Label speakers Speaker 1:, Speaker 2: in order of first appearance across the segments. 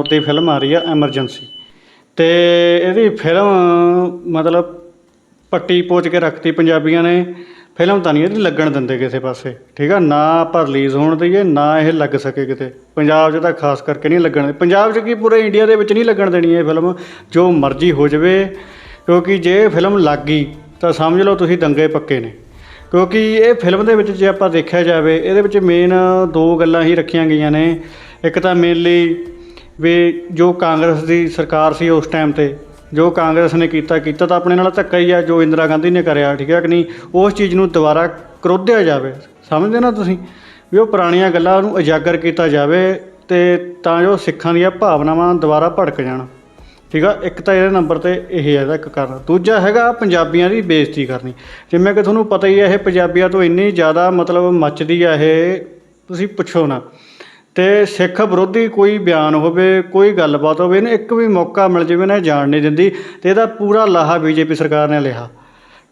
Speaker 1: ਵਿਨੋਦ ਦੀ film ਆ ਰਹੀ ਆ ਐਮਰਜੈਂਸੀ ਤੇ ਇਹਦੀ ਫਿਲਮ ਮਤਲਬ ਪੱਟੀ ਪੋਚ ਕੇ ਰੱਖਤੀ ਪੰਜਾਬੀਆਂ ਨੇ। ਫਿਲਮ ਤਾਂ ਨਹੀਂ ਇਹਦੀ ਲੱਗਣ ਦਿੰਦੇ ਕਿਸੇ ਪਾਸੇ, ਠੀਕ ਆ? ਨਾ ਆਪਾਂ ਰਿਲੀਜ਼ ਹੋਣ ਦਈਏ, ਨਾ ਇਹ ਲੱਗ ਸਕੇ ਕਿਤੇ। ਪੰਜਾਬ 'ਚ ਤਾਂ ਖਾਸ ਕਰਕੇ ਨਹੀਂ ਲੱਗਣ ਦੇ। ਪੰਜਾਬ 'ਚ ਕੀ ਪੂਰੇ ਇੰਡੀਆ ਦੇ ਵਿੱਚ ਨਹੀਂ ਲੱਗਣ ਦੇਣੀ ਇਹ ਫਿਲਮ ਜੋ ਮਰਜ਼ੀ ਹੋ ਜਾਵੇ। ਕਿਉਂਕਿ ਜੇ ਇਹ ਫਿਲਮ ਲੱਗ ਗਈ, ਤਾਂ ਸਮਝ ਲਓ ਤੁਸੀਂ ਦੰਗੇ ਪੱਕੇ ਨੇ। ਕਿਉਂਕਿ ਇਹ ਫਿਲਮ ਦੇ ਵਿੱਚ ਜੇ ਆਪਾਂ ਦੇਖਿਆ ਜਾਵੇ, ਇਹਦੇ ਵਿੱਚ ਮੇਨ ਦੋ ਗੱਲਾਂ ਹੀ ਰੱਖੀਆਂ ਗਈਆਂ ਨੇ। ਇੱਕ ਤਾਂ ਮੇਨਲੀ ਵੀ ਜੋ ਕਾਂਗਰਸ ਦੀ ਸਰਕਾਰ ਸੀ ਉਸ ਟਾਈਮ ਤੇ, ਜੋ ਕਾਂਗਰਸ ਨੇ ਕੀਤਾ ਕੀਤਾ ਤਾਂ ਆਪਣੇ ਨਾਲ ਧੱਕਾ ਹੀ ਆ, ਜੋ ਇੰਦਰਾ ਗਾਂਧੀ ਨੇ ਕਰਿਆ, ਠੀਕ ਹੈ ਕਿ ਨਹੀਂ, ਉਸ ਚੀਜ਼ ਨੂੰ ਦੁਬਾਰਾ ਕਰੋਧਿਆ ਜਾਵੇ। ਸਮਝਦੇ ਨਾ ਤੁਸੀਂ ਵੀ ਉਹ ਪੁਰਾਣੀਆਂ ਗੱਲਾਂ ਨੂੰ ਉਜਾਗਰ ਕੀਤਾ ਜਾਵੇ ਤੇ ਤਾਂ ਜੋ ਸਿੱਖਾਂ ਦੀਆਂ ਭਾਵਨਾਵਾਂ ਦੁਬਾਰਾ ਭੜਕ ਜਾਣ। ਠੀਕ ਆ, ਇੱਕ ਤਾਂ ਇਹਦੇ ਨੰਬਰ ਤੇ ਇਹ ਹੈ ਇਹਦਾ ਇੱਕ ਕਾਰਨ। ਦੂਜਾ ਹੈਗਾ ਪੰਜਾਬੀਆਂ ਦੀ ਬੇਇੱਜ਼ਤੀ ਕਰਨੀ। ਜਿਵੇਂ ਕਿ ਤੁਹਾਨੂੰ ਪਤਾ ਹੀ ਹੈ ਇਹ ਪੰਜਾਬੀਆਂ ਤੋਂ ਇੰਨੀ ਜ਼ਿਆਦਾ ਮਤਲਬ ਮੱਚਦੀ ਆ ਇਹ, ਤੁਸੀਂ ਪੁੱਛੋ ਨਾ। ਅਤੇ ਸਿੱਖ ਵਿਰੋਧੀ ਕੋਈ ਬਿਆਨ ਹੋਵੇ, ਕੋਈ ਗੱਲਬਾਤ ਹੋਵੇ, ਇਹਨੂੰ ਇੱਕ ਵੀ ਮੌਕਾ ਮਿਲ ਜਾਵੇ ਨਾ ਇਹ ਜਾਣ ਨਹੀਂ ਦਿੰਦੀ ਅਤੇ ਇਹਦਾ ਪੂਰਾ ਲਾਹਾ ਬੀਜੇਪੀ ਸਰਕਾਰ ਨੇ ਲਿਆ।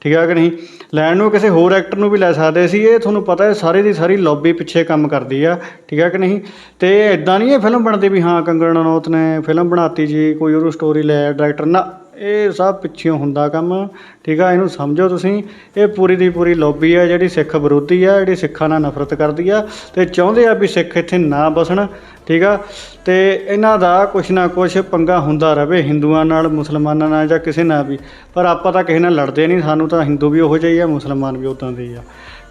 Speaker 1: ਠੀਕ ਆ ਕਿ ਨਹੀਂ? ਲੈਣ ਨੂੰ ਕਿਸੇ ਹੋਰ ਐਕਟਰ ਨੂੰ ਵੀ ਲੈ ਸਕਦੇ ਸੀ, ਇਹ ਤੁਹਾਨੂੰ ਪਤਾ ਹੈ, ਸਾਰੇ ਦੀ ਸਾਰੀ ਲੌਬੀ ਪਿੱਛੇ ਕੰਮ ਕਰਦੀ ਆ। ਠੀਕ ਆ ਕਿ ਨਹੀਂ? ਅਤੇ ਇਦਾਂ ਨਹੀਂ ਇਹ ਫਿਲਮ ਬਣਦੀ ਵੀ ਹਾਂ, ਕੰਗਣਾ ਰਣੌਤ ਨੇ ਫਿਲਮ ਬਣਾਤੀ ਜੀ, ਕੋਈ ਉਹਨੂੰ ਸਟੋਰੀ ਲੈ ਡਾਇਰੈਕਟਰ ਨਾ। ਇਹ ਸਭ ਪਿੱਛੇ ਹੁੰਦਾ ਕੰਮ। ਠੀਕ ਆ, ਇਹਨੂੰ ਸਮਝੋ ਤੁਸੀਂ। ਇਹ ਪੂਰੀ ਦੀ ਪੂਰੀ ਲੌਬੀ ਆ, ਜਿਹੜੀ ਸਿੱਖ ਵਿਰੋਧੀ ਆ, ਜਿਹੜੀ ਸਿੱਖਾਂ ਨਾਲ ਨਫ਼ਰਤ ਕਰਦੀ ਆ ਤੇ ਚਾਹੁੰਦੇ ਆ ਵੀ ਸਿੱਖ ਇੱਥੇ ਨਾ ਬਸਣ। ਠੀਕ ਆ, ਤੇ ਇਹਨਾਂ ਦਾ ਕੁਛ ਨਾ ਕੁਛ ਪੰਗਾ ਹੁੰਦਾ ਰਵੇ, ਹਿੰਦੂਆਂ ਨਾਲ, ਮੁਸਲਮਾਨਾਂ ਨਾਲ ਜਾਂ ਕਿਸੇ ਨਾਲ ਵੀ। ਪਰ ਆਪਾਂ ਤਾਂ ਕਿਸੇ ਨਾਲ ਲੜਦੇ ਨਹੀਂ, ਸਾਨੂੰ ਤਾਂ ਹਿੰਦੂ ਵੀ ਉਹੋ ਜਿਹੇ ਹੀ ਆ, ਮੁਸਲਮਾਨ ਵੀ ਉਦਾਂ ਦੇ ਹੀ ਆ।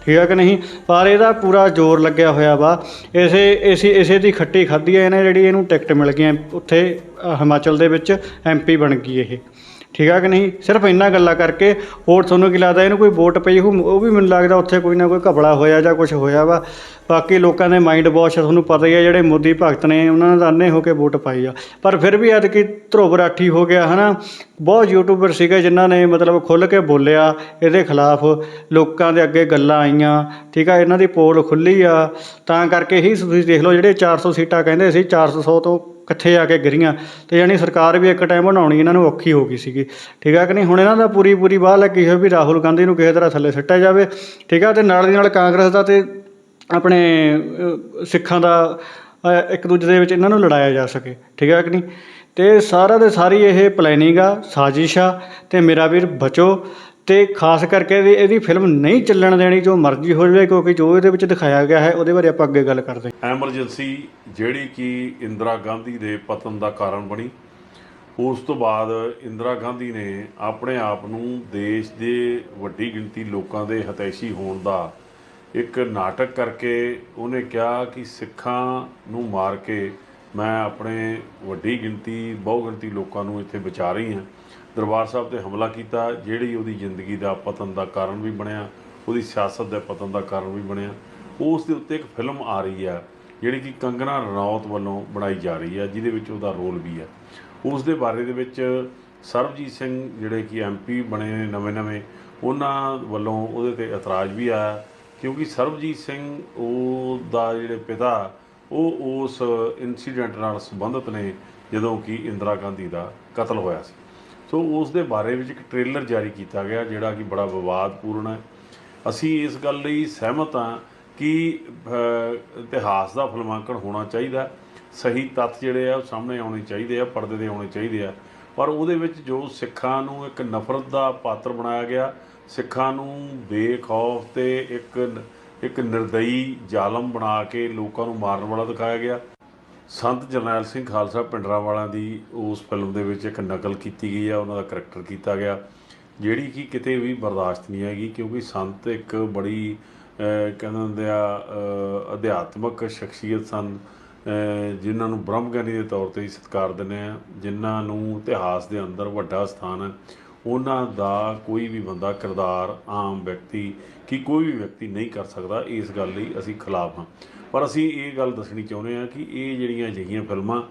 Speaker 1: ਠੀਕ ਆ ਕਿ ਨਹੀਂ? ਪਰ ਇਹਦਾ ਪੂਰਾ ਜ਼ੋਰ ਲੱਗਿਆ ਹੋਇਆ ਵਾ। ਇਸੇ ਇਸੇ ਇਸੇ ਦੀ ਖੱਟੀ ਖਾਧੀ ਹੈ ਇਹਨੇ ਜਿਹੜੀ ਇਹਨੂੰ ਟਿਕਟ ਮਿਲ ਗਈ ਉੱਥੇ ਹਿਮਾਚਲ ਦੇ ਵਿੱਚ ਐਮਪੀ ਬਣ ਗਈ ਇਹ। ਠੀਕ ਆ ਕਿ ਨਹੀਂ? ਸਿਰਫ ਇੰਨਾ ਗੱਲਾਂ ਕਰਕੇ ਹੋਰ ਤੁਹਾਨੂੰ ਕੀ ਲੱਗਦਾ, ਇਹਨੂੰ ਕੋਈ ਵੋਟ ਪਈ ਹੋਊ? ਉਹ ਵੀ ਮੈਨੂੰ ਲੱਗਦਾ ਉੱਥੇ ਕੋਈ ਨਾ ਕੋਈ ਘਪਲਾ ਹੋਇਆ ਜਾਂ ਕੁਝ ਹੋਇਆ ਵਾ। ਬਾਕੀ ਲੋਕਾਂ ਦੇ ਮਾਈਂਡ ਵਾਸ਼ ਤੁਹਾਨੂੰ ਪਤਾ ਹੀ ਆ ਜਿਹੜੇ ਮੋਦੀ ਭਗਤ ਨੇ, ਉਹਨਾਂ ਨੇ ਤਾਂ ਅੰਨੇ ਹੋ ਕੇ ਵੋਟ ਪਾਈ ਆ। ਪਰ ਫਿਰ ਵੀ ਐਤਕੀ ਧਰੁਵ ਰਾਠੀ ਹੋ ਗਿਆ, ਹਨਾ? ਬਹੁਤ ਯੂਟਿਊਬਰ ਸੀਗੇ ਜਿਨ੍ਹਾਂ ਨੇ ਮਤਲਬ ਖੁੱਲ੍ਹ ਕੇ ਬੋਲਿਆ ਇਹਦੇ ਖਿਲਾਫ। ਲੋਕਾਂ ਦੇ ਅੱਗੇ ਗੱਲਾਂ ਆਈਆਂ, ਠੀਕ ਆ? ਇਹਨਾਂ ਦੀ ਪੋਲ ਖੁੱਲੀ ਆ। ਤਾਂ ਕਰਕੇ ਹੀ ਤੁਸੀਂ ਦੇਖ ਲਓ, ਜਿਹੜੇ 400 ਸੀਟਾਂ ਕਹਿੰਦੇ ਸੀ 400 ਤੋਂ ਇਕੱਠੇ ਆ ਕੇ ਗਿਰੀਆਂ। ਤੇ ਯਾਨੀ ਸਰਕਾਰ ਵੀ ਇੱਕ ਟਾਈਮ ਬਣਾਉਣੀ ਇਹਨਾਂ ਨੂੰ ਔਖੀ ਹੋ ਗਈ ਸੀਗੀ। ਠੀਕ ਆ ਕਿ ਨਹੀਂ? ਹੁਣ ਇਹਨਾਂ ਦਾ ਪੂਰੀ ਪੂਰੀ ਬਾਹ ਲੱਗੀ ਹੋਈ ਵੀ ਰਾਹੁਲ ਗਾਂਧੀ ਨੂੰ ਕਿਸੇ ਤਰ੍ਹਾਂ ਥੱਲੇ ਸਿੱਟਿਆ ਜਾਵੇ। ਠੀਕ ਆ? ਤੇ ਨਾਲ ਦੀ ਨਾਲ ਕਾਂਗਰਸ ਦਾ ਤੇ ਆਪਣੇ ਸਿੱਖਾਂ ਦਾ ਇੱਕ ਦੂਜੇ ਦੇ ਵਿੱਚ ਇਹਨਾਂ ਨੂੰ ਲੜਾਇਆ ਜਾ ਸਕੇ। ਠੀਕ ਆ ਕਿ ਨਹੀਂ? ਤੇ ਸਾਰਾ ਦੇ ਸਾਰੀ ਇਹ ਪਲੈਨਿੰਗ ਆ, ਸਾਜ਼ਿਸ਼ ਆ, ਤੇ ਮੇਰਾ ਵੀਰ ਬਚੋ। ਅਤੇ ਖਾਸ ਕਰਕੇ ਇਹਦੀ ਇਹਦੀ ਫਿਲਮ ਨਹੀਂ ਚੱਲਣ ਦੇਣੀ, ਜੋ ਮਰਜ਼ੀ ਹੋ ਜਾਵੇ, ਕਿਉਂਕਿ ਜੋ ਇਹਦੇ ਵਿੱਚ ਦਿਖਾਇਆ ਗਿਆ ਹੈ, ਉਹਦੇ ਬਾਰੇ ਆਪਾਂ ਅੱਗੇ ਗੱਲ ਕਰਦੇ ਹਾਂ।
Speaker 2: ਐਮਰਜੈਂਸੀ ਜਿਹੜੀ ਕਿ ਇੰਦਰਾ ਗਾਂਧੀ ਦੇ ਪਤਨ ਦਾ ਕਾਰਨ ਬਣੀ, ਉਸ ਤੋਂ ਬਾਅਦ ਇੰਦਰਾ ਗਾਂਧੀ ਨੇ ਆਪਣੇ ਆਪ ਨੂੰ ਦੇਸ਼ ਦੇ ਵੱਡੀ ਗਿਣਤੀ ਲੋਕਾਂ ਦੇ ਹਤੈਸ਼ੀ ਹੋਣ ਦਾ ਇੱਕ ਨਾਟਕ ਕਰਕੇ ਉਹਨੇ ਕਿਹਾ ਕਿ ਸਿੱਖਾਂ ਨੂੰ ਮਾਰ ਕੇ ਮੈਂ ਆਪਣੇ ਵੱਡੀ ਗਿਣਤੀ, ਬਹੁਗਿਣਤੀ ਲੋਕਾਂ ਨੂੰ ਇੱਥੇ ਬਚਾ ਰਹੀ ਹਾਂ। ਦਰਬਾਰ ਸਾਹਿਬ ਤੇ ਹਮਲਾ ਕੀਤਾ, ਜਿਹੜੀ ਉਹਦੀ ਜ਼ਿੰਦਗੀ ਦਾ ਪਤਨ ਦਾ ਕਾਰਨ ਵੀ ਬਣਿਆ, ਉਹਦੀ ਸਿਆਸਤ ਦੇ ਪਤਨ ਦਾ ਕਾਰਨ ਵੀ ਬਣਿਆ, ਉਸ ਦੇ ਉੱਤੇ ਇੱਕ ਫਿਲਮ ਆ ਰਹੀ ਆ ਜਿਹੜੀ ਕਿ ਕੰਗਨਾ ਰਣੌਤ ਵੱਲੋਂ ਬਣਾਈ ਜਾ ਰਹੀ ਹੈ, ਜਿਹਦੇ ਵਿੱਚ ਉਹਦਾ ਰੋਲ ਵੀ ਹੈ। ਉਸ ਦੇ ਬਾਰੇ ਦੇ ਵਿੱਚ ਸਰਬਜੀਤ ਸਿੰਘ ਜਿਹੜੇ ਕਿ ਐਮਪੀ ਬਣੇ ਨੇ ਨਵੇਂ-ਨਵੇਂ ਉਹਨਾਂ ਵੱਲੋਂ ਉਹਦੇ ਤੇ ਇਤਰਾਜ਼ ਵੀ ਆਇਆ, ਕਿਉਂਕਿ ਸਰਬਜੀਤ ਸਿੰਘ ਉਹ ਦਾ ਜਿਹੜੇ ਪਿਤਾ, ਉਹ ਉਸ ਇਨਸੀਡੈਂਟ ਨਾਲ ਸੰਬੰਧਿਤ ਨੇ, ਜਦੋਂ ਕਿ ਇੰਦਰਾ ਗਾਂਧੀ ਦਾ ਕਤਲ ਹੋਇਆ ਸੀ। ਸੋ ਉਸ ਦੇ ਬਾਰੇ ਵਿੱਚ ਇੱਕ ਟ੍ਰੇਲਰ ਜਾਰੀ ਕੀਤਾ ਗਿਆ, ਜਿਹੜਾ ਕਿ ਬੜਾ ਵਿਵਾਦਪੂਰਨ ਹੈ। ਅਸੀਂ ਇਸ ਗੱਲ ਲਈ ਸਹਿਮਤ ਹਾਂ ਕਿ ਇਤਿਹਾਸ ਦਾ ਫਿਲਮਾਂਕਣ ਹੋਣਾ ਚਾਹੀਦਾ ਸਹੀ ਤੱਥ ਜਿਹੜੇ ਆ, ਉਹ ਸਾਹਮਣੇ ਆਉਣੇ ਚਾਹੀਦੇ ਆ, ਪਰਦੇ ਦੇ ਆਉਣੇ ਚਾਹੀਦੇ ਆ। ਪਰ ਉਹਦੇ ਵਿੱਚ ਜੋ ਸਿੱਖਾਂ ਨੂੰ ਇੱਕ ਨਫ਼ਰਤ ਦਾ ਪਾਤਰ ਬਣਾਇਆ ਗਿਆ, ਸਿੱਖਾਂ ਨੂੰ ਬੇਖੌਫ ਤੇ ਇੱਕ ਇੱਕ ਨਿਰਦਈ ਜ਼ਾਲਮ ਬਣਾ ਕੇ ਲੋਕਾਂ ਨੂੰ ਮਾਰਨ ਵਾਲਾ ਦਿਖਾਇਆ ਗਿਆ। ਸੰਤ ਜਰਨੈਲ ਸਿੰਘ ਖਾਲਸਾ ਪਿੰਡਰਾਂ ਵਾਲਿਆਂ ਦੀ ਉਸ ਫਿਲਮ ਦੇ ਵਿੱਚ ਇੱਕ ਨਕਲ ਕੀਤੀ ਗਈ ਆ, ਉਹਨਾਂ ਦਾ ਕਰੈਕਟਰ ਕੀਤਾ ਗਿਆ, ਜਿਹੜੀ ਕਿ ਕਿਤੇ ਵੀ ਬਰਦਾਸ਼ਤ ਨਹੀਂ ਹੈਗੀ, ਕਿਉਂਕਿ ਸੰਤ ਇੱਕ ਬੜੀ ਕਹਿੰਦੇ ਹੁੰਦੇ ਆ ਅਧਿਆਤਮਕ ਸ਼ਖਸੀਅਤ ਸਨ ਜਿਨ੍ਹਾਂ ਨੂੰ ਬ੍ਰਹਮ ਗਿਆਨੀ ਦੇ ਤੌਰ ਤੇ ਹੀ ਸਤਿਕਾਰ ਦਿੰਦੇ ਆ, ਜਿਨ੍ਹਾਂ ਨੂੰ ਇਤਿਹਾਸ ਦੇ ਅੰਦਰ ਵੱਡਾ ਸਥਾਨ ਹੈ, ਉਹਨਾਂ ਦਾ ਕੋਈ ਵੀ ਬੰਦਾ, ਕਿਰਦਾਰ ਆਮ ਵਿਅਕਤੀ, ਕਿ ਕੋਈ ਵੀ ਵਿਅਕਤੀ ਨਹੀਂ ਕਰ ਸਕਦਾ, ਇਸ ਗੱਲ ਲਈ ਅਸੀਂ ਖਿਲਾਫ ਹਾਂ। ਪਰ ਅਸੀਂ ਇਹ ਗੱਲ ਦੱਸਣੀ ਚਾਹੁੰਦੇ ਹਾਂ ਕਿ ਇਹ ਜਿਹੜੀਆਂ ਅਜਿਹੀਆਂ ਫਿਲਮਾਂ,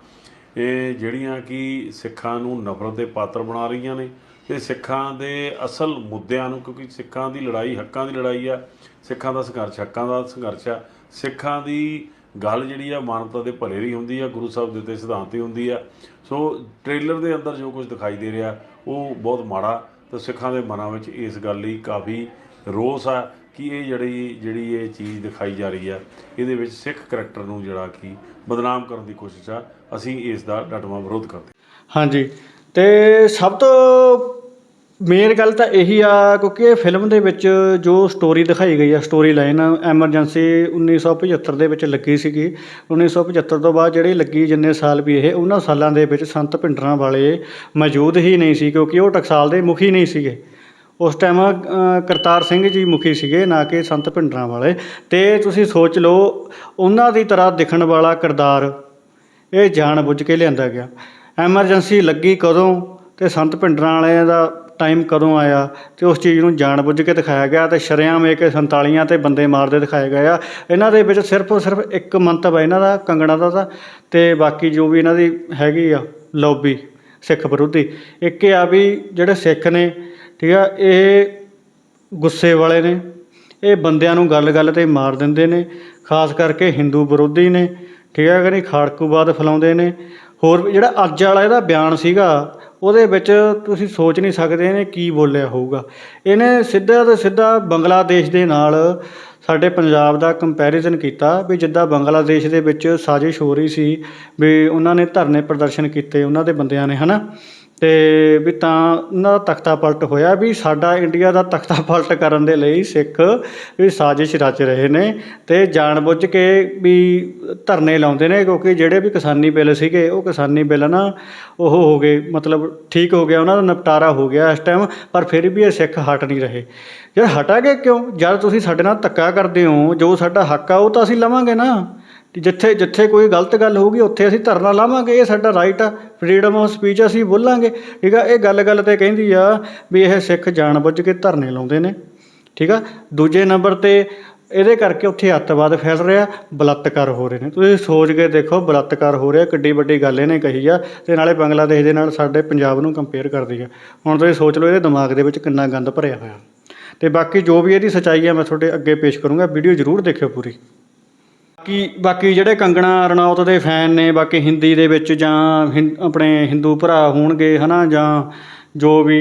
Speaker 2: ਇਹ ਜਿਹੜੀਆਂ ਕਿ ਸਿੱਖਾਂ ਨੂੰ ਨਫ਼ਰਤ ਦੇ ਪਾਤਰ ਬਣਾ ਰਹੀਆਂ ਨੇ ਤੇ ਸਿੱਖਾਂ ਦੇ ਅਸਲ ਮੁੱਦਿਆਂ ਨੂੰ, ਕਿਉਂਕਿ ਸਿੱਖਾਂ ਦੀ ਲੜਾਈ ਹੱਕਾਂ ਦੀ ਲੜਾਈ ਆ, ਸਿੱਖਾਂ ਦਾ ਸੰਘਰਸ਼ ਹੱਕਾਂ ਦਾ ਸੰਘਰਸ਼ ਆ, ਸਿੱਖਾਂ ਦੀ ਗੱਲ ਜਿਹੜੀ ਆ ਮਾਨਵਤਾ ਦੇ ਭਲੇ ਦੀ ਹੁੰਦੀ ਆ, ਗੁਰੂ ਸਾਹਿਬ ਦੇ ਉੱਤੇ ਸਿਧਾਂਤ ਦੀ ਹੁੰਦੀ ਆ। ਸੋ ਟ੍ਰੇਲਰ ਦੇ ਅੰਦਰ ਜੋ ਕੁਝ ਦਿਖਾਈ ਦੇ ਰਿਹਾ, ਉਹ ਬਹੁਤ ਮਾੜਾ ਤੇ ਸਿੱਖਾਂ ਦੇ ਮਨਾਂ ਵਿੱਚ ਇਸ ਗੱਲ ਲਈ ਕਾਫੀ ਰੋਸ ਆ ਕਿ ਇਹ ਜਿਹੜੀ ਜਿਹੜੀ ਇਹ ਚੀਜ਼ ਦਿਖਾਈ ਜਾ ਰਹੀ ਆ, ਇਹਦੇ ਵਿੱਚ ਸਿੱਖ ਕਰੈਕਟਰ ਨੂੰ ਜਿਹੜਾ ਕਿ ਬਦਨਾਮ ਕਰਨ ਦੀ ਕੋਸ਼ਿਸ਼ ਆ, ਅਸੀਂ ਇਸ ਦਾ ਡਟਵਾਂ ਵਿਰੋਧ ਕਰਦੇ
Speaker 1: ਹਾਂਜੀ, ਤੇ ਸਭ ਤੋਂ ਮੇਨ ਗੱਲ ਤਾਂ ਇਹੀ ਆ, ਕਿਉਂਕਿ ਇਹ ਫਿਲਮ ਦੇ ਵਿੱਚ ਜੋ ਸਟੋਰੀ ਦਿਖਾਈ ਗਈ ਆ ਸਟੋਰੀ ਲਾਈਨ ਐਮਰਜੈਂਸੀ 1975 ਦੇ ਵਿੱਚ ਲੱਗੀ ਸੀਗੀ। 1975 ਤੋਂ ਬਾਅਦ ਜਿਹੜੀ ਲੱਗੀ ਜਿੰਨੇ ਸਾਲ ਵੀ ਇਹ, ਉਹਨਾਂ ਸਾਲਾਂ ਦੇ ਵਿੱਚ ਸੰਤ ਭਿੰਡਰਾਂ ਵਾਲੇ ਮੌਜੂਦ ਹੀ ਨਹੀਂ ਸੀ, ਕਿਉਂਕਿ ਉਹ ਟਕਸਾਲ ਦੇ ਮੁਖੀ ਨਹੀਂ ਸੀਗੇ। ਉਸ ਟਾਈਮ ਕਰਤਾਰ ਸਿੰਘ ਜੀ ਮੁਖੀ ਸੀਗੇ, ਨਾ ਕਿ ਸੰਤ ਭਿੰਡਰਾਂ ਵਾਲੇ। ਤੇ ਤੁਸੀਂ ਸੋਚ ਲਓ, ਉਹਨਾਂ ਦੀ ਤਰ੍ਹਾਂ ਦਿਖਣ ਵਾਲਾ ਕਿਰਦਾਰ ਇਹ ਜਾਣ ਬੁੱਝ ਕੇ ਲਿਆਂਦਾ ਗਿਆ। ਐਮਰਜੈਂਸੀ ਲੱਗੀ ਕਦੋਂ ਤੇ ਸੰਤ ਭਿੰਡਰਾਂ ਵਾਲਿਆਂ ਦਾ ਟਾਈਮ ਕਦੋਂ ਆਇਆ ਤੇ ਉਸ ਚੀਜ਼ ਨੂੰ ਜਾਣ ਬੁੱਝ ਕੇ ਦਿਖਾਇਆ ਗਿਆ ਤੇ ਸ਼ਰੇਆਮ ਇਹ ਕਿ 47 ਤੇ ਬੰਦੇ ਮਾਰਦੇ ਦਿਖਾਏ ਗਏ ਆ। ਇਹਨਾਂ ਦੇ ਵਿੱਚ ਸਿਰਫ ਔਰ ਸਿਰਫ ਇੱਕ ਮੰਤਵ ਹੈ ਇਹਨਾਂ ਦਾ, ਕੰਗਣਾ ਦਾ ਤਾਂ, ਤੇ ਬਾਕੀ ਜੋ ਵੀ ਇਹਨਾਂ ਦੀ ਹੈਗੀ ਆ, ਲੌਬੀ, ਸਿੱਖ ਵਿਰੋਧੀ। ਇੱਕ ਇਹ ਆ ਵੀ ਜਿਹੜੇ ਸਿੱਖ ਨੇ ਠੀਕ ਆ, ਇਹ ਗੁੱਸੇ ਵਾਲੇ ਨੇ, ਇਹ ਬੰਦਿਆਂ ਨੂੰ ਗੱਲ-ਗੱਲ ਤੇ ਮਾਰ ਦਿੰਦੇ ਨੇ, ਖਾਸ ਕਰਕੇ ਹਿੰਦੂ ਵਿਰੋਧੀ ਨੇ, ਠੀਕ ਹੈ ਕਿ ਨਹੀਂ ਖਾੜਕੂਵਾਦ ਫੈਲਾਉਂਦੇ ਨੇ। ਹੋਰ ਵੀ ਜਿਹੜਾ ਅੱਜ ਵਾਲਾ ਇਹਦਾ ਬਿਆਨ ਸੀਗਾ, ਉਹਦੇ ਵਿੱਚ ਤੁਸੀਂ ਸੋਚ ਨਹੀਂ ਸਕਦੇ ਇਹਨੇ ਕੀ ਬੋਲਿਆ ਹੋਊਗਾ। ਇਹਨੇ ਸਿੱਧਾ ਤੇ ਸਿੱਧਾ ਬੰਗਲਾਦੇਸ਼ ਦੇ ਨਾਲ ਸਾਡੇ ਪੰਜਾਬ ਦਾ ਕੰਪੈਰੀਜ਼ਨ ਕੀਤਾ ਵੀ ਜਿੱਦਾਂ ਬੰਗਲਾਦੇਸ਼ ਦੇ ਵਿੱਚ ਸਾਜ਼ਿਸ਼ ਹੋ ਰਹੀ ਸੀ ਵੀ ਉਹਨਾਂ ਨੇ ਧਰਨੇ ਪ੍ਰਦਰਸ਼ਨ ਕੀਤੇ, ਉਹਨਾਂ ਦੇ ਬੰਦਿਆਂ ਨੇ, ਹਨਾ? ਅਤੇ ਵੀ ਤਾਂ ਉਹਨਾਂ ਦਾ ਤਖਤਾ ਪਲਟ ਹੋਇਆ ਵੀ ਸਾਡਾ ਇੰਡੀਆ ਦਾ ਤਖਤਾ ਪਲਟ ਕਰਨ ਦੇ ਲਈ ਸਿੱਖ ਵੀ ਸਾਜ਼ਿਸ਼ ਰਚ ਰਹੇ ਨੇ ਅਤੇ ਜਾਣ ਬੁੱਝ ਕੇ ਵੀ ਧਰਨੇ ਲਾਉਂਦੇ ਨੇ ਕਿਉਂਕਿ ਜਿਹੜੇ ਵੀ ਕਿਸਾਨੀ ਬਿੱਲ ਸੀਗੇ, ਉਹ ਕਿਸਾਨੀ ਬਿੱਲ ਨਾ ਉਹ ਹੋ ਗਏ, ਮਤਲਬ ਠੀਕ ਹੋ ਗਿਆ, ਉਹਨਾਂ ਦਾ ਨਿਪਟਾਰਾ ਹੋ ਗਿਆ ਇਸ ਟਾਈਮ ਪਰ ਫਿਰ ਵੀ ਇਹ ਸਿੱਖ ਹਟ ਨਹੀਂ ਰਹੇ। ਯਾਰ ਹਟਾਂਗੇ ਕਿਉਂ? ਜਦ ਤੁਸੀਂ ਸਾਡੇ ਨਾਲ ਧੱਕਾ ਕਰਦੇ ਹੋ, ਜੋ ਸਾਡਾ ਹੱਕ ਆ, ਉਹ ਤਾਂ ਅਸੀਂ ਲਵਾਂਗੇ ਨਾ। ਤੇ ਜਿੱਥੇ ਜਿੱਥੇ ਕੋਈ ਗਲਤ ਗੱਲ ਹੋਊਗੀ, ਉੱਥੇ ਅਸੀਂ ਧਰਨਾ ਲਾਵਾਂਗੇ, ਇਹ ਸਾਡਾ ਰਾਈਟ ਆ ਫਰੀडम ਆਫ ਸਪੀਚ ਅਸੀਂ ਬੋਲਾਂਗੇ। ਠੀਕ ਆ, ਇਹ ਗੱਲ ਗੱਲ ਤੇ ਕਹਿੰਦੀ ਆ ਵੀ ਇਹ ਸਿੱਖ ਜਾਣਬੁੱਝ ਕੇ ਧਰਨੇ ਲਾਉਂਦੇ ਨੇ। ਠੀਕ ਆ, ਦੂਜੇ ਨੰਬਰ ਤੇ ਇਹਦੇ ਕਰਕੇ ਉੱਥੇ ਅੱਤਵਾਦ ਫੈਲ ਰਿਹਾ, ਬਲਾਤਕਾਰ ਹੋ ਰਹੇ ਨੇ। ਤੁਸੀਂ ਸੋਚ ਕੇ ਦੇਖੋ, ਬਲਾਤਕਾਰ ਹੋ ਰਿਹਾ, ਕਿੱਡੀ ਵੱਡੀ ਗੱਲ ਇਹਨੇ ਕਹੀ ਆ, ਤੇ ਨਾਲੇ ਬੰਗਲਾਦੇਸ਼ ਦੇ ਨਾਲ ਸਾਡੇ ਪੰਜਾਬ ਨੂੰ ਕੰਪੇਅਰ ਕਰਦੀ ਆ। ਹੁਣ ਤੁਸੀਂ ਸੋਚ ਲਓ, ਇਹਦੇ ਦਿਮਾਗ ਦੇ ਵਿੱਚ ਕਿੰਨਾ ਗੰਦ ਭਰਿਆ ਹੋਇਆ। ਤੇ ਬਾਕੀ ਜੋ ਵੀ ਇਹਦੀ ਸੱਚਾਈ ਆ, ਮੈਂ ਤੁਹਾਡੇ ਅੱਗੇ ਪੇਸ਼ ਕਰੂੰਗਾ, ਵੀਡੀਓ ਜ਼ਰੂਰ ਦੇਖਿਓ ਪੂਰੀ। ਬਾਕੀ ਬਾਕੀ ਜਿਹੜੇ ਕੰਗਣਾ ਰਣੌਤ ਦੇ ਫੈਨ ਨੇ, ਬਾਕੀ ਹਿੰਦੀ ਦੇ ਵਿੱਚ ਜਾਂ ਹਿੰ- ਆਪਣੇ ਹਿੰਦੂ ਭਰਾ ਹੋਣਗੇ ਹੈ ਨਾ ਜਾਂ ਜੋ ਵੀ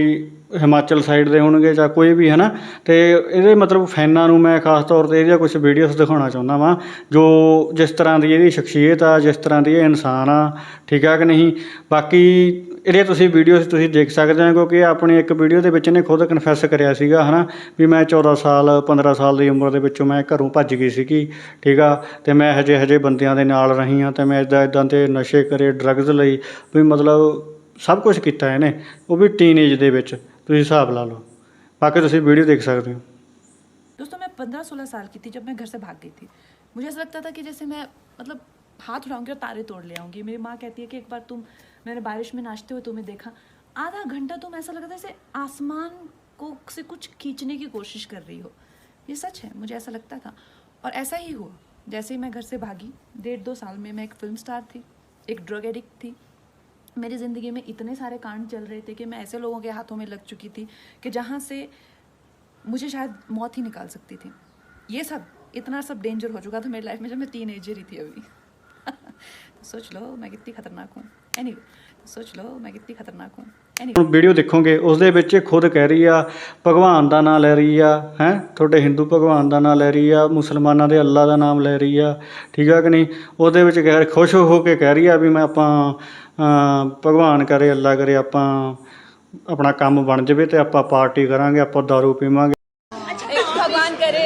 Speaker 1: ਹਿਮਾਚਲ ਸਾਈਡ ਦੇ ਹੋਣਗੇ ਜਾਂ ਕੋਈ ਵੀ ਹੈ ਨਾ ਅਤੇ ਇਹਦੇ ਮਤਲਬ ਫੈਨਾਂ ਨੂੰ ਮੈਂ ਖਾਸ ਤੌਰ ਤੇ ਇਹਦੀਆਂ ਕੁਝ ਵੀਡੀਓਜ਼ ਦਿਖਾਉਣਾ ਚਾਹੁੰਦਾ ਵਾਂ, ਜੋ ਜਿਸ ਤਰ੍ਹਾਂ ਦੀ ਇਹਦੀ ਸ਼ਖਸੀਅਤ ਆ, ਜਿਸ ਤਰ੍ਹਾਂ ਦੀ ਇਹ ਇਨਸਾਨ ਆ, ਠੀਕ ਆ ਕਿ ਨਹੀਂ? ਬਾਕੀ ਇਹਦੇ ਤੁਸੀਂ ਵੀਡੀਓਜ਼ ਤੁਸੀਂ ਦੇਖ ਸਕਦੇ ਹੋ ਕਿਉਂਕਿ ਆਪਣੀ ਇੱਕ ਵੀਡੀਓ ਦੇ ਵਿੱਚ ਇਹਨੇ ਖੁਦ ਕਨਫੈਸ ਕਰਿਆ ਸੀਗਾ ਹਨਾ ਵੀ ਮੈਂ 14 ਸਾਲ 15 ਸਾਲ ਦੀ ਉਮਰ ਦੇ ਵਿੱਚੋਂ ਮੈਂ ਘਰੋਂ ਭੱਜ ਗਈ ਸੀਗੀ ਠੀਕ ਆ ਤੇ ਮੈਂ ਹਜੇ ਹਜੇ ਬੰਦਿਆਂ ਦੇ ਨਾਲ ਰਹੀ ਹਾਂ ਤੇ ਮੈਂ ਇਦਾਂ ਇਦਾਂ ਤੇ ਨਸ਼ੇ ਕਰੇ ਡਰੱਗਸ ਲਈ ਵੀ ਮਤਲਬ ਸਭ ਕੁਝ ਕੀਤਾ ਇਹਨੇ ਉਹ ਵੀ ਟੀਨੇਜ ਦੇ ਵਿੱਚ ਤੁਸੀਂ ਹਿਸਾਬ ਲਾ ਲਓ ਬਾਕੀ ਤੁਸੀਂ ਵੀਡੀਓ ਦੇਖ ਸਕਦੇ ਹੋ
Speaker 3: दोस्तों मैं पंद्रह सोलह साल की थी जब मैं घर से भाग गई थी मुझे ऐसा लगता था कि जैसे मैं मतलब हाथ उठाऊंगी और तारे तोड़ ले आऊंगी मेरी माँ कहती है कि एक बार तुम मैंने बारिश में नाचते हुए तुम्हें देखा। आधा घंटा तुम ऐसा लगता जैसे आसमान को से कुछ खींचने की कोशिश कर रही हो। ये सच है, मुझे ऐसा लगता था। और ऐसा ही हुआ। जैसे ही मैं घर से भागी, डेढ़ दो साल में मैं एक फ़िल्म स्टार थी, एक ड्रग एडिक्ट थी। मेरी ज़िंदगी में इतने सारे कांड चल रहे थे कि मैं ऐसे लोगों के हाथों में लग चुकी थी कि जहाँ से मुझे शायद मौत ही निकाल सकती थी। ये सब, इतना सब डेंजर हो चुका था मेरी लाइफ में जब मैं तीन एजर ही थी अभी। सोच लो मैं कितनी खतरनाक हूँ एनी सोच लो मैं कितनी खतरनाक हूँ एनी
Speaker 1: ਹੁਣ ਵੀਡੀਓ ਦੇਖੋਗੇ ਉਸ ਦੇ ਵਿੱਚ ਇਹ ਖੁਦ ਕਹਿ ਰਹੀ ਆ ਭਗਵਾਨ ਦਾ ਨਾਮ ਲੈ ਰਹੀ ਆ ਹੈ ਤੁਹਾਡੇ ਹਿੰਦੂ ਭਗਵਾਨ ਦਾ ਨਾਮ ਲੈ ਰਹੀ ਆ ਮੁਸਲਮਾਨਾਂ ਦੇ ਅੱਲਾ ਦਾ ਨਾਮ ਲੈ ਰਹੀ ਆ ਠੀਕ ਆ ਕਿ ਨਹੀਂ ਉਹਦੇ ਵਿੱਚ ਕਹਿ ਖੁਸ਼ ਹੋ ਕੇ ਕਹਿ ਰਹੀ ਆ ਵੀ ਮੈਂ ਆਪਾਂ ਅਮ, ਭਗਵਾਨ ਕਰੇ ਅੱਲਾ ਕਰੇ ਆਪਾਂ ਆਪਣਾ ਕੰਮ ਬਣ ਜਾਵੇ ਤੇ ਆਪਾਂ ਪਾਰਟੀ ਕਰਾਂਗੇ ਆਪਾਂ दारू ਪੀਵਾਂਗੇ
Speaker 4: एक भगवान करे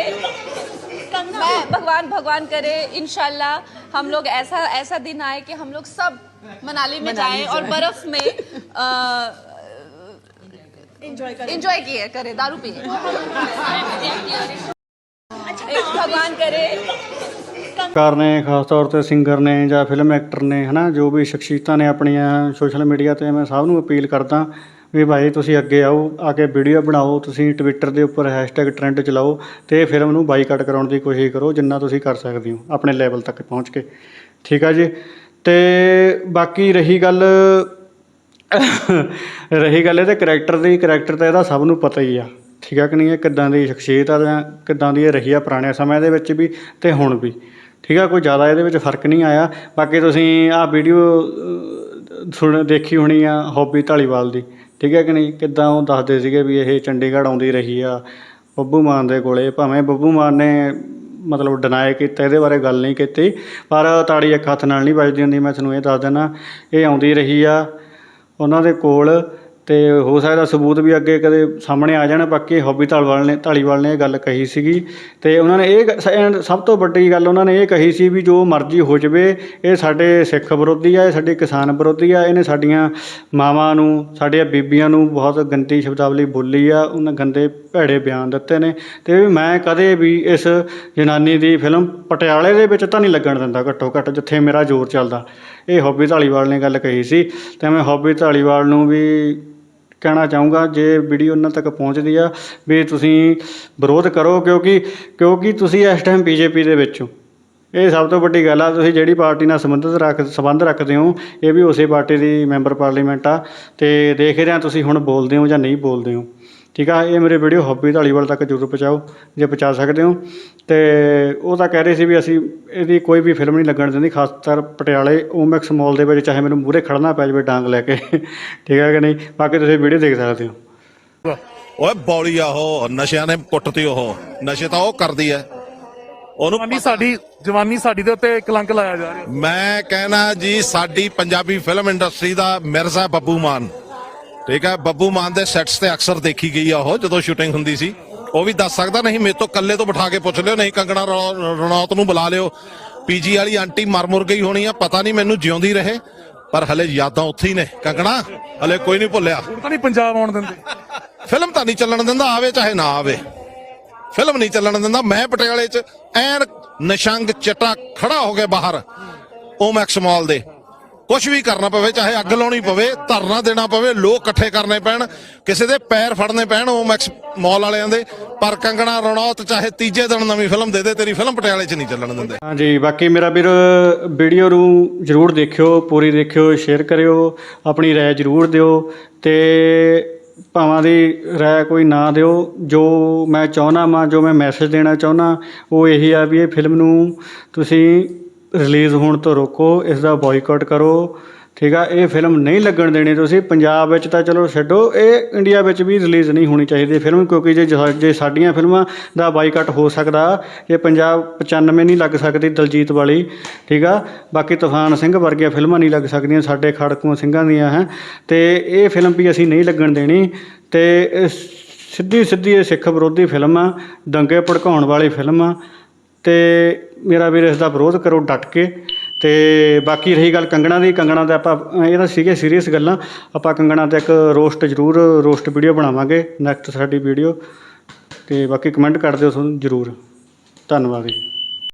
Speaker 4: मैं भगवान भगवान करे इंशाल्लाह हम लोग ऐसा ऐसा दिन आए कि हम लोग सब मनाली में जाएं और बर्फ में एंजॉय किए करे दारू पिए एक भगवान करे
Speaker 1: ਕਾਰ ਨੇ ਖਾਸ ਤੌਰ ਤੇ ਸਿੰਗਰ ਨੇ ਜਾਂ ਫਿਲਮ ਐਕਟਰ ਨੇ ਹਨਾ ਜੋ ਵੀ ਸ਼ਖਸੀਅਤਾਂ ਨੇ ਆਪਣੀਆਂ ਸੋਸ਼ਲ ਮੀਡੀਆ ਤੇ ਮੈਂ ਸਭ ਨੂੰ ਅਪੀਲ ਕਰਦਾ ਵੀ ਭਾਈ ਤੁਸੀਂ ਅੱਗੇ ਆਓ, ਆ ਕੇ ਵੀਡੀਓ ਬਣਾਓ, ਤੁਸੀਂ ਟਵਿੱਟਰ ਦੇ ਉੱਪਰ ਹੈਸ਼ਟੈਗ ਟਰੈਂਡ ਚਲਾਓ ਅਤੇ ਫਿਲਮ ਨੂੰ ਬਾਈਕਾਟ ਕਰਾਉਣ ਦੀ ਕੋਸ਼ਿਸ਼ ਕਰੋ, ਜਿੰਨਾ ਤੁਸੀਂ ਕਰ ਸਕਦੇ ਹੋ, ਆਪਣੇ ਲੈਵਲ ਤੱਕ ਪਹੁੰਚ ਕੇ। ਠੀਕ ਆ ਜੀ? ਅਤੇ ਬਾਕੀ ਰਹੀ ਗੱਲ ਰਹੀ ਗੱਲ ਇਹਦੇ ਕਰੈਕਟਰ ਦੀ ਕਰੈਕਟਰ ਤਾਂ ਇਹਦਾ ਸਭ ਨੂੰ ਪਤਾ ਹੀ ਆ। ਠੀਕ ਆ ਕਿ ਨਹੀਂ? ਇਹ ਕਿੱਦਾਂ ਦੀ ਸ਼ਖਸੀਅਤ ਆ ਜਾਂ ਕਿੱਦਾਂ ਦੀ ਇਹ ਰਹੀ ਆ ਪੁਰਾਣੇ ਸਮੇਂ ਦੇ ਵਿੱਚ ਵੀ ਤੇ ਹੁਣ ਵੀ। ਠੀਕ ਆ, ਕੋਈ ਜ਼ਿਆਦਾ ਇਹਦੇ ਵਿੱਚ ਫ਼ਰਕ ਨਹੀਂ ਆਇਆ। ਬਾਕੀ ਤੁਸੀਂ ਆਹ ਵੀਡੀਓ ਸੁਣ, ਦੇਖੀ ਹੋਣੀ ਆ ਹੌਬੀ ਢਾਲੀਵਾਲ ਦੀ। ਠੀਕ ਹੈ ਕਿ ਨਹੀਂ? ਕਿੱਦਾਂ ਉਹ ਦੱਸਦੇ ਸੀਗੇ ਵੀ ਇਹ ਚੰਡੀਗੜ੍ਹ ਆਉਂਦੀ ਰਹੀ ਆ, ਬੱਬੂ ਮਾਨ ਦੇ ਕੋਲ। ਭਾਵੇਂ ਬੱਬੂ ਮਾਨ ਨੇ ਮਤਲਬ ਡਿਨਾਏ ਕੀਤਾ, ਇਹਦੇ ਬਾਰੇ ਗੱਲ ਨਹੀਂ ਕੀਤੀ, ਪਰ ਤਾੜੀ ਇੱਕ ਹੱਥ ਨਾਲ ਨਹੀਂ ਵੱਜਦੀ ਹੁੰਦੀ। ਮੈਂ ਤੁਹਾਨੂੰ ਇਹ ਦੱਸ ਦਿੰਦਾ, ਇਹ ਆਉਂਦੀ ਰਹੀ ਆ। ਉਹਨਾਂ ਦੇ ਕੋਲ ਅਤੇ ਹੋ ਸਕਦਾ ਸਬੂਤ ਵੀ ਅੱਗੇ ਕਦੇ ਸਾਹਮਣੇ ਆ ਜਾਣ, ਬਾਕੀ ਹੌਬੀ ਧਾਲੀਵਾਲ ਨੇ ਧਾਲੀਵਾਲ ਨੇ ਇਹ ਗੱਲ ਕਹੀ ਸੀਗੀ। ਅਤੇ ਉਹਨਾਂ ਨੇ ਇਹ ਐਂਡ ਸਭ ਤੋਂ ਵੱਡੀ ਗੱਲ ਉਹਨਾਂ ਨੇ ਇਹ ਕਹੀ ਸੀ ਵੀ ਜੋ ਮਰਜ਼ੀ ਹੋ ਜਾਵੇ, ਇਹ ਸਾਡੇ ਸਿੱਖ ਵਿਰੋਧੀ ਆ, ਇਹ ਸਾਡੇ ਕਿਸਾਨ ਵਿਰੋਧੀ ਆ, ਇਹਨੇ ਸਾਡੀਆਂ ਮਾਵਾਂ ਨੂੰ, ਸਾਡੀਆਂ ਬੀਬੀਆਂ ਨੂੰ ਬਹੁਤ ਗੰਦੀ ਸ਼ਬਦਾਵਲੀ ਬੋਲੀ ਆ, ਉਹਨਾਂ ਗੰਦੇ ਭੈੜੇ ਬਿਆਨ ਦਿੱਤੇ ਨੇ। ਅਤੇ ਮੈਂ ਕਦੇ ਵੀ ਇਸ ਜਨਾਨੀ ਦੀ ਫਿਲਮ ਪਟਿਆਲੇ ਦੇ ਵਿੱਚ ਤਾਂ ਨਹੀਂ ਲੱਗਣ ਦਿੰਦਾ ਘੱਟੋ ਘੱਟ, ਜਿੱਥੇ ਮੇਰਾ ਜ਼ੋਰ ਚੱਲਦਾ। ਇਹ ਹੌਬੀ ਧਾਲੀਵਾਲ ਨੇ ਗੱਲ ਕਹੀ ਸੀ। ਅਤੇ ਮੈਂ ਹੌਬੀ ਧਾਲੀਵਾਲ ਨੂੰ ਵੀ ਕਹਿਣਾ ਚਾਹੂੰਗਾ, ਜੇ ਵੀਡੀਓ ਉਹਨਾਂ ਤੱਕ ਪਹੁੰਚਦੀ ਆ, ਵੀ ਤੁਸੀਂ ਵਿਰੋਧ ਕਰੋ, ਕਿਉਂਕਿ ਕਿਉਂਕਿ ਤੁਸੀਂ ਇਸ ਟਾਈਮ ਬੀਜੇਪੀ ਦੇ ਵਿੱਚ ਹੋ। ਇਹ ਸਭ ਤੋਂ ਵੱਡੀ ਗੱਲ ਆ, ਤੁਸੀਂ ਜਿਹੜੀ ਪਾਰਟੀ ਨਾਲ ਸੰਬੰਧਿਤ ਰੱਖ, ਸੰਬੰਧ ਰੱਖਦੇ ਹੋ, ਇਹ ਵੀ ਉਸੇ ਪਾਰਟੀ ਦੀ ਮੈਂਬਰ ਪਾਰਲੀਮੈਂਟ ਆ, ਤੇ ਦੇਖ ਰਿਹਾ ਤੁਸੀਂ ਹੁਣ ਬੋਲਦੇ ਹੋ ਜਾਂ ਨਹੀਂ ਬੋਲਦੇ ਹੋ। ਠੀਕ ਆ ਇਹ ਮੇਰੇ ਵੀਡੀਓ ਹੌਬੀ ਢਾਲੀਵਾਲ ਤੱਕ ਜ਼ਰੂਰ ਪਹੁੰਚਾਓ ਜੇ ਪਹੁੰਚਾ ਸਕਦੇ ਹੋ। ਤੇ ਉਹ ਤਾਂ ਕਹਿ ਰਹੇ ਸੀ ਵੀ ਅਸੀਂ ਇਹਦੀ ਕੋਈ ਵੀ ਫਿਲਮ ਨਹੀਂ ਲੱਗਣ ਦਿੰਦੀ ਖਾਸ ਕਰ ਪਟਿਆਲੇ ਓਮੈਕਸ ਮਾਲ ਦੇ ਵਿੱਚ ਚਾਹੇ ਮੈਨੂੰ ਮੂਹਰੇ ਖੜਨਾ ਪੈ ਜਾਵੇ ਡਾਂਗ ਲੈ ਕੇ। ਠੀਕ ਹੈ ਕਿ ਨਹੀਂ? ਬਾਕੀ ਤੁਸੀਂ ਵੀਡੀਓ ਦੇਖ ਸਕਦੇ ਹੋ।
Speaker 5: ਓਏ ਬੌਲੀ ਆ ਉਹ ਨਸ਼ਿਆਂ ਨੇ ਕੁੱਟਤੀ ਉਹ। ਨਸ਼ੇ ਤਾਂ ਉਹ ਕਰਦੀ ਐ। ਉਹਨੂੰ
Speaker 6: ਜਵਾਨੀ ਸਾਡੀ ਜਵਾਨੀ ਸਾਡੀ ਦੇ ਉੱਤੇ ਕਲੰਕ ਲਾਇਆ ਜਾ ਰਿਹਾ।
Speaker 5: ਮੈਂ ਕਹਿਣਾ ਜੀ ਸਾਡੀ ਪੰਜਾਬੀ ਫਿਲਮ ਇੰਡਸਟਰੀ ਦਾ ਮਿਰਜ਼ਾ ਬੱਬੂ ਮਾਨ। ਠੀਕ ਹੈ ਬੱਬੂ ਮਾਨ ਦੇ ਸੈਟਸ ਤੇ ਅਕਸਰ ਦੇਖੀ ਗਈ ਆ ਉਹ ਜਦੋਂ ਸ਼ੂਟਿੰਗ ਹੁੰਦੀ ਸੀ। ਉਹ ਵੀ ਦੱਸ ਸਕਦਾ ਨਹੀਂ ਮੇਰੇ ਤੋਂ ਕੱਲੇ ਤੋਂ ਬਿਠਾ ਕੇ ਪੁੱਛ ਲਿਓ ਨਹੀਂ ਕੰਗਣਾ ਰਣੌ- ਰਣੌਤ ਨੂੰ ਬੁਲਾ ਲਿਓ। ਪੀਜੀ ਵਾਲੀ ਆਂਟੀ ਮਰ ਮੁਰ ਗਈ ਹੋਣੀ ਆ ਪਤਾ ਨਹੀਂ ਮੈਨੂੰ ਜਿਉਂਦੀ ਰਹੇ ਪਰ ਹਲੇ ਯਾਦਾਂ ਉੱਥੇ ਹੀ ਨੇ। ਕੰਗਣਾ ਹਲੇ ਕੋਈ ਨਹੀਂ ਭੁੱਲਿਆ।
Speaker 6: ਹੁਣ ਤਾਂ ਨਹੀਂ ਪੰਜਾਬ ਆਉਣ ਦਿੰਦੇ।
Speaker 5: ਫਿਲਮ ਤਾਂ ਨਹੀਂ ਚੱਲਣ ਦਿੰਦਾ ਆਵੇ ਚਾਹੇ ਨਾ ਆਵੇ। ਫਿਲਮ ਨਹੀਂ ਚੱਲਣ ਦਿੰਦਾ ਮੈਂ ਪਟਿਆਲੇ 'ਚ ਐਨ ਨਿਸ਼ੰਗ ਚਟਾ ਖੜਾ ਹੋ ਕੇ ਬਾਹਰ ਓਮੈਕਸ ਮਾਲ ਦੇ। ਕੁਝ ਵੀ ਕਰਨਾ ਪਵੇ, ਚਾਹੇ ਅੱਗ ਲਾਉਣੀ ਪਵੇ, ਧਰਨਾ ਦੇਣਾ ਪਵੇ, ਲੋਕ ਇਕੱਠੇ ਕਰਨੇ ਪੈਣ, ਕਿਸੇ ਦੇ ਪੈਰ ਫੜਨੇ ਪੈਣ ਓਮੈਕਸ ਮਾਲ ਵਾਲਿਆਂ ਦੇ, ਪਰ ਕੰਗਣਾ ਰਣੌਤ ਚਾਹੇ ਤੀਜੇ ਦਿਨ ਨਵੀਂ ਫਿਲਮ ਦੇ ਦੇ, ਤੇਰੀ ਫਿਲਮ ਪਟਿਆਲੇ 'ਚ ਨਹੀਂ ਚੱਲਣ ਦਿੰਦੇ।
Speaker 1: ਹਾਂਜੀ ਬਾਕੀ ਮੇਰਾ ਵੀਰ, ਵੀਡੀਓ ਨੂੰ ਜਰੂਰ ਦੇਖਿਓ, ਪੂਰੀ ਦੇਖਿਓ, ਸ਼ੇਅਰ ਕਰਿਓ, ਆਪਣੀ ਰਾਏ ਜਰੂਰ ਦਿਓ ਤੇ ਭਾਵਾਂ ਦੀ ਰਾਏ ਕੋਈ ਨਾ ਦਿਓ, ਜੋ ਮੈਂ ਚਾਹੁੰਦਾ ਵਾਂ, ਜੋ ਮੈਂ ਮੈਸੇਜ ਦੇਣਾ ਚਾਹੁੰਦਾ, ਉਹ ਇਹੀ ਆ ਵੀ ਇਹ ਫਿਲਮ ਨੂੰ ਤੁਸੀਂ ਰਿਲੀਜ਼ ਹੋਣ ਤੋਂ ਰੋਕੋ ਇਸ ਦਾ ਬਾਈਕਾਟ ਕਰੋ। ਠੀਕ ਆ, ਇਹ ਫਿਲਮ ਨਹੀਂ ਲੱਗਣ ਦੇਣੀ ਤੁਸੀਂ। ਪੰਜਾਬ ਵਿੱਚ ਤਾਂ ਚਲੋ ਛੱਡੋ, ਇਹ ਇੰਡੀਆ ਵਿੱਚ ਵੀ ਰਿਲੀਜ਼ ਨਹੀਂ ਹੋਣੀ ਚਾਹੀਦੀ ਫਿਲਮ ਕਿਉਂਕਿ ਜੇ ਜੇ ਸਾਡੀਆਂ ਫਿਲਮਾਂ ਦਾ ਬਾਈਕਾਟ ਹੋ ਸਕਦਾ, ਇਹ ਪੰਜਾਬ 95 ਨਹੀਂ ਲੱਗ ਸਕਦੀ ਦਲਜੀਤ ਵਾਲੀ। ਠੀਕ ਆ, ਬਾਕੀ ਤੂਫਾਨ ਸਿੰਘ ਵਰਗੀਆਂ ਫਿਲਮਾਂ ਨਹੀਂ ਲੱਗ ਸਕਦੀਆਂ, ਸਾਡੇ ਖੜਕੂਆਂ ਸਿੰਘਾਂ ਦੀਆਂ, ਹੈ। ਤੇ ਇਹ ਫਿਲਮ ਵੀ ਅਸੀਂ ਨਹੀਂ ਲੱਗਣ ਦੇਣੀ। ਤੇ ਸਿੱਧੀ ਸਿੱਧੀ ਇਹ ਸਿੱਖ ਵਿਰੋਧੀ ਫਿਲਮ ਆ, ਦੰਗੇ ਭੜਕਾਉਣ ਵਾਲੀ ਫਿਲਮ ਆ। ਅਤੇ ਮੇਰਾ ਵੀਰ ਇਸ ਦਾ ਵਿਰੋਧ ਕਰੋ ਡਟ ਕੇ ਅਤੇ ਬਾਕੀ ਰਹੀ ਗੱਲ ਕੰਗਣਾ ਦੀ, ਕੰਗਣਾ ਤੇ ਆਪਾਂ ਇਹ ਤਾਂ ਸੀਗੇ ਸੀਰੀਅਸ ਗੱਲਾਂ, ਆਪਾਂ ਕੰਗਣਾ ਤੇ ਇੱਕ ਰੋਸਟ ਜ਼ਰੂਰ ਰੋਸਟ ਵੀਡੀਓ ਬਣਾਵਾਂਗੇ ਨੈਕਸਟ ਸਾਡੀ ਵੀਡੀਓ ਅਤੇ ਬਾਕੀ ਕਮੈਂਟ ਕਰ ਦਿਓ ਤੁਹਾਨੂੰ ਜ਼ਰੂਰ। ਧੰਨਵਾਦ ਜੀ।